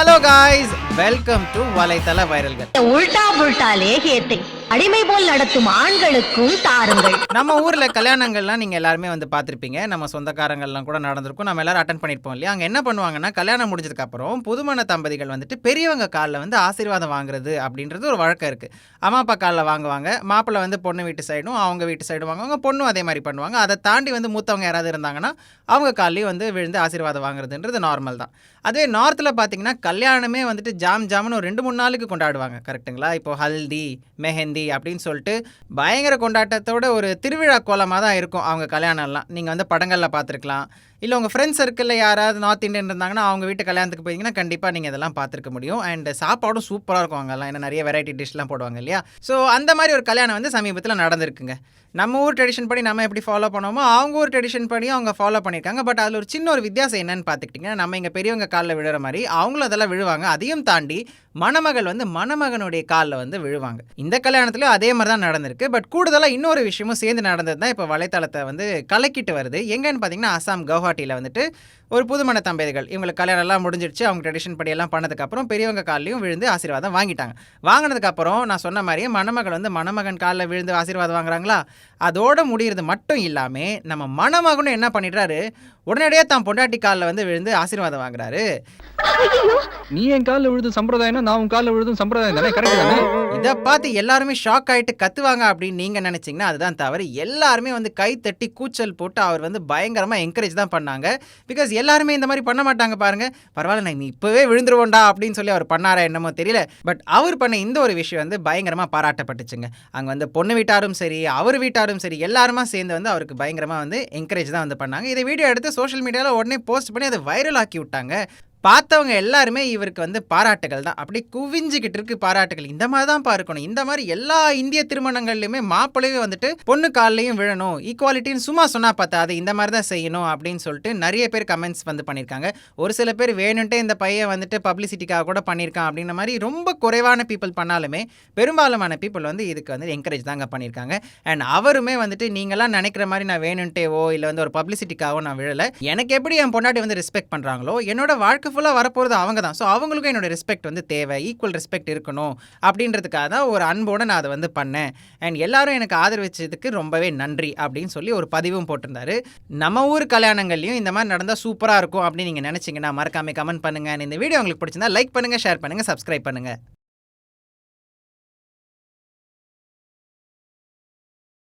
Hello guys welcome to வலைத்தள வைரல்கள். உல்டா புல்டாலே கேத்தை அடிமை போல் நடத்தும் ஆண்களுக்கும் தாருங்கள். நம்ம ஊர்ல கல்யாணங்கள்லாம் நீங்க எல்லாருமே வந்து பார்த்திருப்பீங்க. நம்ம சொந்தக்காரங்கள்லாம் கூட நடந்திருக்கும். நம்ம எல்லாரும் அட்டன் பண்ணிருப்போம் இல்லையா? அங்க என்ன பண்ணுவாங்கன்னா கல்யாணம் முடிஞ்சதுக்கு அப்புறம் புதுமண தம்பதிகள் வந்துட்டு பெரியவங்க காலில் வந்து ஆசீர்வாதம் வாங்குறது அப்படின்றது ஒரு வழக்கம் இருக்கு. அம்மா அப்பா காலில் வாங்குவாங்க. மாப்பிள்ளை வந்து பொண்ணு வீட்டு சைடும் அவங்க வீட்டு சைடும் வாங்குவாங்க. பொண்ணும் அதே மாதிரி பண்ணுவாங்க. அதை தாண்டி வந்து மூத்தவங்க யாராவது இருந்தாங்கன்னா அவங்க காலையும் வந்து விழுந்து ஆசீர்வாதம் வாங்குறதுன்றது நார்மல் தான். அதே நார்த்தில் பார்த்தீங்கன்னா கல்யாணமே வந்துட்டு ஜாம் ஜாம்னு ஒரு ரெண்டு மூணு நாளுக்கு கொண்டாடுவாங்க. கரெக்ட்டுங்களா இப்போ ஹல்தி மெஹந்தி அப்படின்னு சொல்லிட்டு பயங்கர கொண்டாட்டத்தோட ஒரு திருவிழா கோலமாக தான் இருக்கும் அவங்க கல்யாணம்லாம். நீங்கள் வந்து படங்களில் பார்த்துருக்கலாம். இல்லை உங்கள் ஃப்ரெண்ட்ஸ் சர்க்கிளில் யாராவது நார்த் இந்தியன் இருந்தாங்கன்னா அவங்க வீட்டு கல்யாணத்துக்கு போயிருந்தீங்கன்னா கண்டிப்பாக நீங்கள் இதெல்லாம் பார்த்துருக்க முடியும். அண்ட் சாப்பாடும் சூப்பராக இருக்கும் அங்கெல்லாம். ஏன்னா நிறைய வெரைட்டி டிஷ்லாம் போடுவாங்க இல்லையா? ஸோ அந்த மாதிரி ஒரு கல்யாணம் வந்து சமீபத்தில் நடந்திருக்குங்க. நம்ம ஊர் ட்ரெடிஷன் படி நம்ம எப்படி ஃபாலோ பண்ணோமோ அவங்க ஊர் ட்ரெடிஷன் படி அவங்க ஃபாலோ பண்ணியிருக்காங்க. பட் அதில் ஒரு சின்ன ஒரு வித்தியாசம் என்னன்னு பார்த்துக்கிட்டிங்கன்னா நம்ம இங்கே பெரியவங்க காலில் விழுற மாதிரி அவங்களும் அதெல்லாம் விழுவாங்க. அதையும் தாண்டி மணமகள் வந்து மணமகனுடைய காலில் வந்து விழுவாங்க. இந்த கல்யாணத்துலையும் அதே மாதிரி தான் நடந்திருக்கு. பட் கூடுதலாக இன்னொரு விஷயமும் சேர்ந்து நடந்தது தான் இப்போ வலைத்தளத்தை வந்து கலக்கிட்டு வருது. எங்கன்னு பார்த்தீங்கன்னா அசாம் கவுஹாட்டியில் வந்துட்டு ஒரு புதுமண தம்பதிகள். இவங்களுக்கு கல்யாணம் எல்லாம் முடிஞ்சிடுச்சு. அவங்க ட்ரெடிஷன் படி எல்லாம் பண்ணதுக்கப்புறம் பெரியவங்க கால்லையும் விழுந்து ஆசீர்வாதம் வாங்கிட்டாங்க. வாங்கினதுக்கப்புறம் நான் சொன்ன மாதிரியே மணமகள் வந்து மணமகன் காலில் விழுந்து ஆசீர்வாதம் வாங்குறாங்களா? அதோட முடிகிறது மட்டும் இல்லாமல் நம்ம மணமகனும் என்ன பண்ணிடுறாரு? உடனடியாக தான் பொண்டாட்டி காலில் வந்து விழுந்து ஆசீர்வாதம் வாங்குறாரு. நீ என் காலில் விழுதும் சம்பிரதாயம்னா நான் உன் காலில் விழுதும் சம்பிரதாயம் தானே? கரெக்ட் தானே? இதை பார்த்து எல்லாருமே ஷாக் ஆயிட்டு கத்துவாங்க அப்படின்னு நீங்கள் நினச்சிங்கன்னா அதுதான் தவறு. எல்லாருமே வந்து கை தட்டி கூச்சல் போட்டு அவர் வந்து பயங்கரமாக என்கரேஜ் தான் பண்ணாங்க. பிகாஸ் எல்லாருமே இந்த மாதிரி பண்ண மாட்டாங்க பாருங்க. பரவாயில்ல நான் இப்போவே விழுந்துருவோண்டா அப்படின்னு சொல்லி அவர் பண்ணாரா என்னமோ தெரியல. பட் அவர் பண்ண இந்த ஒரு விஷயம் வந்து பயங்கரமாக பாராட்டப்பட்டுச்சுங்க. அங்கே வந்து பொண்ணு வீட்டாரும் சரி அவர் வீட்டாரும் சரி எல்லாருமா சேர்ந்து வந்து அவருக்கு பயங்கரமாக வந்து என்கரேஜ் தான் வந்து பண்ணாங்க. இதை வீடியோ எடுத்து சோஷியல் மீடியாவில் உடனே போஸ்ட் பண்ணி அதை வைரல் ஆக்கி விட்டாங்க. பார்த்தவங்க எல்லாருமே இவருக்கு வந்து பாராட்டுகள் தான். அப்படி குவிஞ்சுக்கிட்டு இருக்கு பாராட்டுகள். இந்த மாதிரி தான் பார்க்கணும். இந்த மாதிரி எல்லா இந்திய திருமணங்கள்லையுமே மாப்பிள்ளையே வந்துட்டு பொண்ணு கால்லையும் விழணும். ஈக்குவாலிட்டின்னு சும்மா சொன்னா பார்த்தா அது இந்த மாதிரி தான் செய்யணும் அப்படின்னு சொல்லிட்டு நிறைய பேர் கமெண்ட்ஸ் வந்து பண்ணியிருக்காங்க. ஒரு சில பேர் வேணுன்ட்டே இந்த பையன் வந்துட்டு பப்ளிசிட்டிக்காக கூட பண்ணியிருக்கான் அப்படின்ற மாதிரி ரொம்ப குறைவான பீப்புள் பண்ணாலுமே பெரும்பாலுமான பீப்புள் வந்து இதுக்கு வந்து என்கரேஜ் தாங்க பண்ணியிருக்காங்க. அண்ட் அவருமே வந்துட்டு நீங்களாம் நினைக்கிற மாதிரி நான் வேணுன்ட்டேவோ இல்லை வந்து ஒரு பப்ளிசிட்டிக்காகவோ நான் விழலை. எனக்கு எப்படி என் பொண்டாட்டி வந்து ரெஸ்பெக்ட் பண்ணுறாங்களோ என்னோட வாழ்க்கை ஃபுல்லாக வரப்போகிறது அவங்க தான். ஸோ அவங்களுக்கும் என்னோட ரெஸ்பெக்ட் வந்து தேவை. ஈக்குவல் ரெஸ்பெக்ட் இருக்கணும் அப்படின்றதுக்காக தான் ஒரு அன்போடு நான் அதை வந்து பண்ணேன். அண்ட் எல்லாரும் எனக்கு ஆதரவிச்சதுக்கு ரொம்பவே நன்றி அப்படின்னு சொல்லி ஒரு பதிவும் போட்டிருந்தாரு. நம்ம ஊர் கல்யாணங்கள்லையும் இந்த மாதிரி நடந்தால் சூப்பராக இருக்கும் அப்படின்னு நீங்கள் நினச்சிங்கன்னா மறக்காம கமெண்ட் பண்ணுங்கள் இந்த வீடியோ உங்களுக்கு பிடிச்சிருந்தா லைக் பண்ணுங்கள் ஷேர் பண்ணுங்கள் சப்ஸ்கிரைப் பண்ணுங்கள்